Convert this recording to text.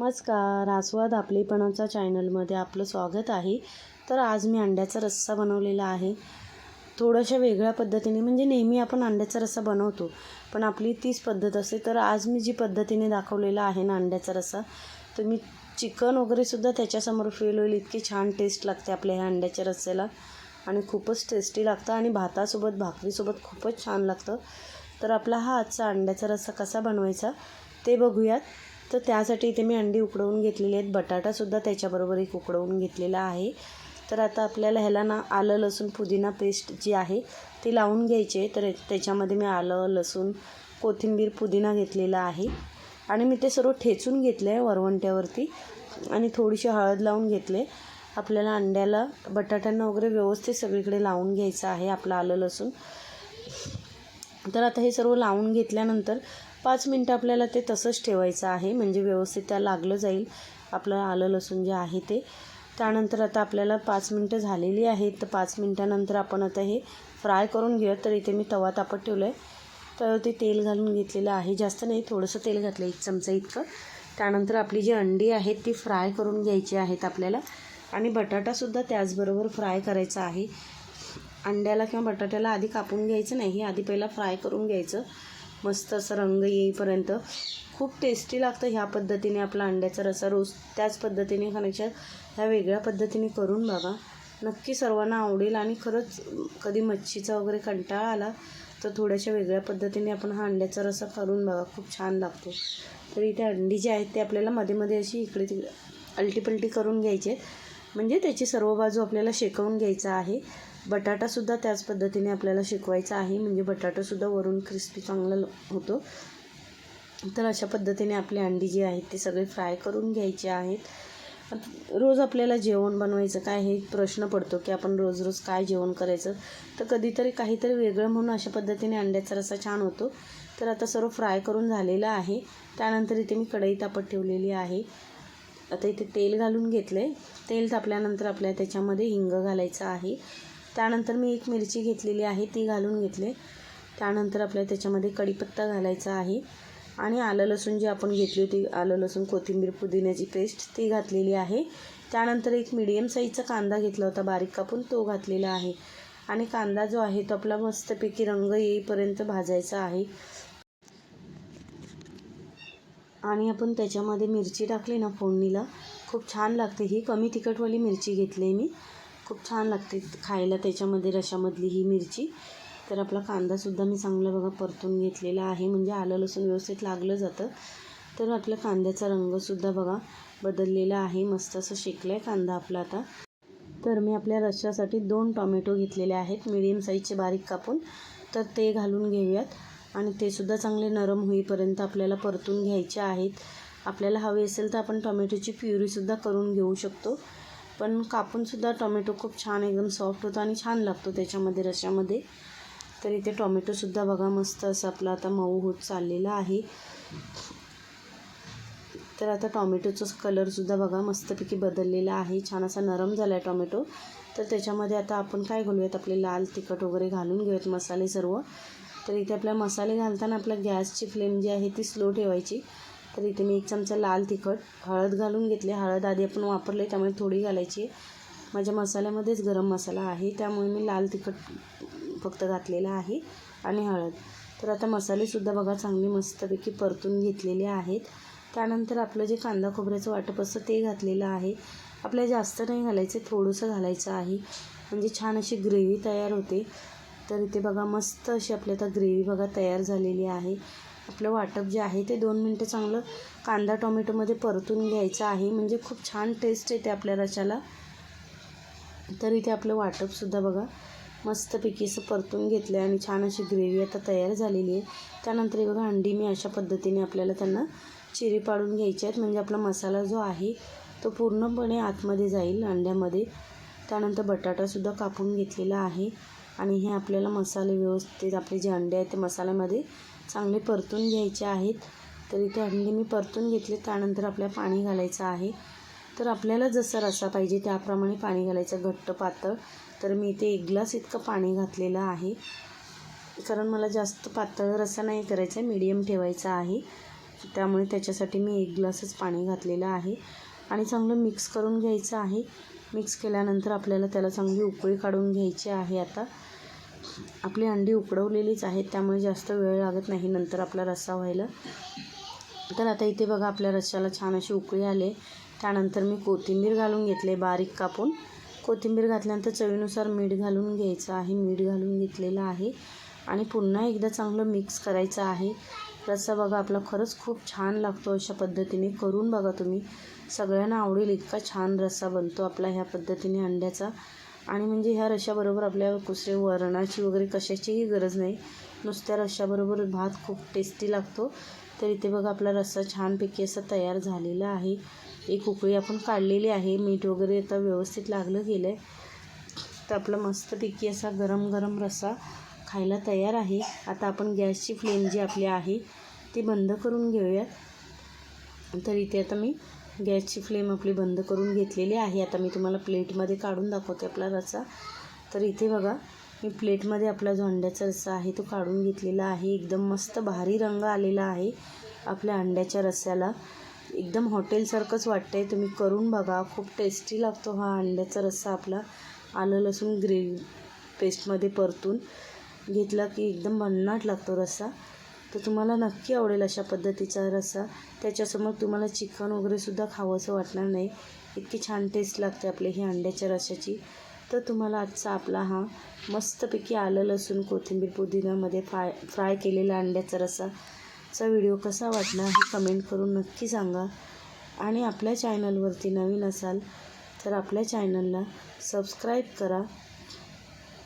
नमस्कार आस्वाद आपलेपणाचा चॅनलमध्ये आपलं स्वागत आहे. तर आज मी अंड्याचा रस्सा बनवलेला आहे. थोड्याशा वेगळ्या पद्धतीने म्हणजे नेहमी आपण अंड्याचा रस्सा बनवतो पण आपली तीच पद्धत असते. तर आज मी जी पद्धतीने दाखवलेला आहे ना अंड्याचा रस्सा तर मी चिकन वगैरेसुद्धा त्याच्यासमोर फेल होईल. इतकी छान टेस्ट लागते आपल्या ह्या अंड्याच्या रस्स्याला. आणि खूपच टेस्टी लागतं आणि भातासोबत भाकरीसोबत खूपच छान लागतं. तर आपला हा आजचा अंड्याचा रस्सा कसा बनवायचा ते बघूयात. तर त्यासाठी इथे मी अंडी उकडवून घेतलेली आहेत. बटाटासुद्धा त्याच्याबरोबर एक उकडवून घेतलेला आहे. तर आता आपल्याला ह्याला ना आलं लसूण पुदिना पेस्ट जी आहे ती लावून घ्यायची आहे. तर त्याच्यामध्ये मी आलं लसूण कोथिंबीर पुदिना घेतलेला आहे. आणि मी ते सर्व ठेचून घेतलं आहे वरवंट्यावरती. आणि थोडीशी हळद लावून घेतले आपल्याला अंड्याला बटाट्यांना वगैरे व्यवस्थित सगळीकडे लावून घ्यायचं आहे. आपलं आलं लसूण. तर आता हे सर्व लावून घेतल्यानंतर पाच मिनटं आपल्याला ते तसंच ठेवायचं आहे. म्हणजे व्यवस्थित त्या लागलं जाईल. आपलं आलं लसूण जे आहे ते. त्यानंतर आता आपल्याला पाच मिनटं झालेली आहेत. तर पाच मिनटानंतर आपण आता हे फ्राय करून घेऊयात. तर इथे मी तवा तापत ठेवलं आहे तर ते तेल घालून घेतलेलं आहे. जास्त नाही थोडंसं तेल घातलं एक चमचा इतकं. त्यानंतर आपली जी अंडी आहेत ती फ्राय करून घ्यायची आहेत आपल्याला. आणि बटाटासुद्धा त्याचबरोबर फ्राय करायचा आहे. अंड्याला किंवा बटाट्याला आधी कापून घ्यायचं नाही आधी पहिला फ्राय करून घ्यायचं. मस्त असं रंग येईपर्यंत. खूप टेस्टी लागतं ह्या पद्धतीने आपला अंड्याचा रसा रोज त्याच पद्धतीने खाण्याच्या ह्या वेगळ्या पद्धतीने करून बघा. नक्की सर्वांना आवडेल आणि खरंच कधी मच्छीचा वगैरे कंटाळा आला तर थोड्याशा वेगळ्या पद्धतीने आपण हा अंड्याचा रसा करून बघा. खूप छान लागतो. तर इथे अंडी जी आहेत ते आपल्याला मध्ये मध्ये अशी इकडे तिकडे अलटीपलटी करून घ्यायची. आहेत म्हणजे त्याची सर्व बाजू आपल्याला शेकवून घ्यायचा आहे. बटाटासुद्धा त्याच पद्धतीने आपल्याला शिकवायचा आहे. म्हणजे बटाटासुद्धा वरून क्रिस्पी चांगला होतो. तर अशा पद्धतीने आपली अंडी जी आहेत ते सगळे फ्राय करून घ्यायचे आहेत. रोज आपल्याला जेवण बनवायचं काय हे प्रश्न पडतो की आपण रोज रोज काय जेवण करायचं? तर कधीतरी काहीतरी वेगळं म्हणून अशा पद्धतीने अंड्याचा रसा छान होतो. तर आता सर्व फ्राय करून झालेलं आहे. त्यानंतर इथे मी कढई तापत ठेवलेली आहे. आता इथे तेल घालून घेतलं आहे तेल तापल्यानंतर आपल्या त्याच्यामध्ये हिंग घालायचं आहे. त्यानंतर मी एक मिरची घेतलेली आहे ती घालून घेतले. त्यानंतर आपल्या त्याच्यामध्ये कढीपत्ता घालायचा आहे. आणि आलं लसूण जी आपण घेतली होती आलं लसूण कोथिंबीर पुदिन्याची पेस्ट ती घातलेली आहे. त्यानंतर एक मिडियम साईजचा कांदा घेतला होता बारीक कापून तो घातलेला आहे. आणि कांदा जो आहे तो आपला मस्तपैकी रंग येईपर्यंत भाजायचा आहे. आणि आपण त्याच्यामध्ये मिरची टाकली ना फोडणीला खूप छान लागते. ही कमी तिखटवाली मिरची घेतली आहे मी. खूप छान लागते खायला त्याच्यामध्ये रशामधली ही मिरची. तर आपला कांदासुद्धा मी चांगला बघा परतून घेतलेला आहे. म्हणजे आलं लसूण व्यवस्थित लागलं जातं. तर आपल्या कांद्याचा रंगसुद्धा बघा बदललेला आहे. मस्त असं शेकला आहे कांदा आपला आता. तर मी आपल्या रश्श्यासाठी दोन टॉमॅटो घेतलेले आहेत. मिडियम साईजचे बारीक कापून. तर ते घालून घेऊयात. आणि ते सुद्धा चांगले नरम होईपर्यंत आपल्याला परतून घ्यायचे आहेत. आपल्याला हवे असेल तर आपण टॉमॅटोची प्युरीसुद्धा करून घेऊ शकतो. पण कापूनसुद्धा टोमॅटो खूप छान एकदम सॉफ्ट होतो आणि छान लागतो त्याच्यामध्ये रश्यामध्ये. तर इथे टोमॅटोसुद्धा बघा मस्त असं आपला आता मऊ होत चाललेला आहे. तर आता टॉमॅटोचं कलरसुद्धा बघा मस्तपैकी बदललेला आहे. छान असा नरम झाला आहे टॉमॅटो. तर त्याच्यामध्ये आता आपण काय घालूयात आपले लाल तिखट वगैरे घालून घेऊयात मसाले सर्व. तर इथे आपल्या मसाले घालताना आपल्या गॅसची फ्लेम जी आहे ती स्लो ठेवायची. तर इथे मी एक चमचा लाल तिखट हळद घालून घेतली. हळद आधी आपण वापरले त्यामुळे थोडी घालायची. माझ्या मसाल्यामध्येच गरम मसाला आहे त्यामुळे मी लाल तिखट फक्त घातलेला आहे आणि हळद. तर आता मसालेसुद्धा बघा चांगले मस्तपैकी परतून घेतलेले आहेत. त्यानंतर आपलं जे कांदा खोबऱ्याचं वाटप असतं ते घातलेलं आहे. आपल्याला जास्त नाही घालायचं थोडंसं घालायचं आहे. म्हणजे छान अशी ग्रेव्ही तयार होते. तर इथे बघा मस्त अशी आपली आता ग्रेव्ही बघा तयार झालेली आहे. आपलं वाटप जे आहे ते दोन मिनटं चांगलं कांदा टोमॅटोमध्ये परतून घ्यायचं आहे. म्हणजे खूप छान टेस्ट येते आपल्या रशाला तर इथे आपलं वाटपसुद्धा बघा. मस्तपैकी असं परतून घेतलं आहे आणि छान अशी ग्रेव्ही आता तयार झालेली आहे. त्यानंतर बघा अंडी मी अशा पद्धतीने आपल्याला त्यांना चिरी पाडून घ्यायचे आहेत. म्हणजे आपला मसाला जो आहे तो पूर्णपणे आतमध्ये जाईल अंड्यामध्ये. त्यानंतर बटाटासुद्धा कापून घेतलेला आहे. आणि हे आपल्याला मसाले व्यवस्थित आपले जे अंडे आहेत ते मसाल्यामध्ये चांगले परतून घ्यायचे आहेत. तर इथे अंडी मी परतून घेतले त्यानंतर आपल्याला पाणी घालायचं आहे. तर आपल्याला जसा रसा पाहिजे त्याप्रमाणे पाणी घालायचं घट्ट पातळ. तर मी इथे एक ग्लास इतकं पाणी घातलेलं आहे. कारण मला जास्त पातळ रसा नाही करायचा आहे मीडियम ठेवायचा आहे. त्यामुळे त्याच्यासाठी मी एक ग्लासच पाणी घातलेलं आहे. आणि चांगलं मिक्स करून घ्यायचं आहे. मिक्स केल्यानंतर आपल्याला त्याला चांगली उकळी काढून घ्यायची आहे आता. आपली अंडी उकडवलेलीच आहेत त्यामुळे जास्त वेळ लागत नाही नंतर आपला रस्सा व्हायला. तर आता इथे बघा आपल्या रश्श्याला छान अशी उकळी आले त्यानंतर मी कोथिंबीर घालून घेतले बारीक कापून. कोथिंबीर घातल्यानंतर चवीनुसार मीठ घालून घ्यायचं आहे. मीठ घालून घेतलेलं आहे. आणि पुन्हा एकदा चांगलं मिक्स करायचं आहे. रस्सा बघा आपला खरंच खूप छान लागतो अशा पद्धतीने. करून बघा तुम्ही. सगळ्यांना आवडेल इतका छान रस्सा बनतो आपला ह्या पद्धतीने अंड्याचा. आणि म्हणजे ह्या रश्याबरोबर आपल्या कुसरे वरणाची वगैरे कशाचीही गरज नाही. नुसत्या रश्श्याबरोबर भात खूप टेस्टी लागतो. तर इथे बघा आपला रस्सा छानपैकी असा तयार झालेला आहे. एक उकळी आपण काढलेली आहे. मीठ वगैरे आता व्यवस्थित लागलं गेलं आहे तर आपला मस्तपैकी असा गरम गरम रस्सा खायला तयार आहे. आता आपण गॅसची फ्लेम जी आपली आहे ती बंद करून घेऊयात. तर इथे आता मी गॅसची फ्लेम आपली बंद करून घेतलेली आहे. आता मी तुम्हाला प्लेटमध्ये काढून दाखवते आपला रस्सा तर इथे बघा मी प्लेटमध्ये आपला जो अंड्याचा रस्सा आहे तो काढून घेतलेला आहे. एकदम मस्त भारी रंग आलेला आहे आपल्या अंड्याच्या रस्स्याला एकदम हॉटेलसारखंच वाटतं आहे तुम्ही करून बघा. खूप टेस्टी लागतो हा अंड्याचा रस्सा आपला. आलं लसूण ग्रेव्ही पेस्टमध्ये परतून. घेतला की एकदम भन्नाट लागतो रस्सा. तर तुम्हाला नक्की आवडेल अशा पद्धतीचा रस्सा. त्याच्यासमोर तुम्हाला चिकन वगैरेसुद्धा खावंसं वाटणार नाही. इतकी छान टेस्ट लागते आपली ही अंड्याच्या रस्साची तर तुम्हाला आजचा आपला हा मस्तपैकी आलं लसूण कोथिंबीर पुदिन्यामध्ये फ्राय फ्राय केलेला अंड्याचा रस्साचा व्हिडिओ कसा वाटला हे कमेंट करून नक्की सांगा. आणि आपल्या चॅनलवरती नवीन असाल तर आपल्या चॅनलला सबस्क्राईब करा.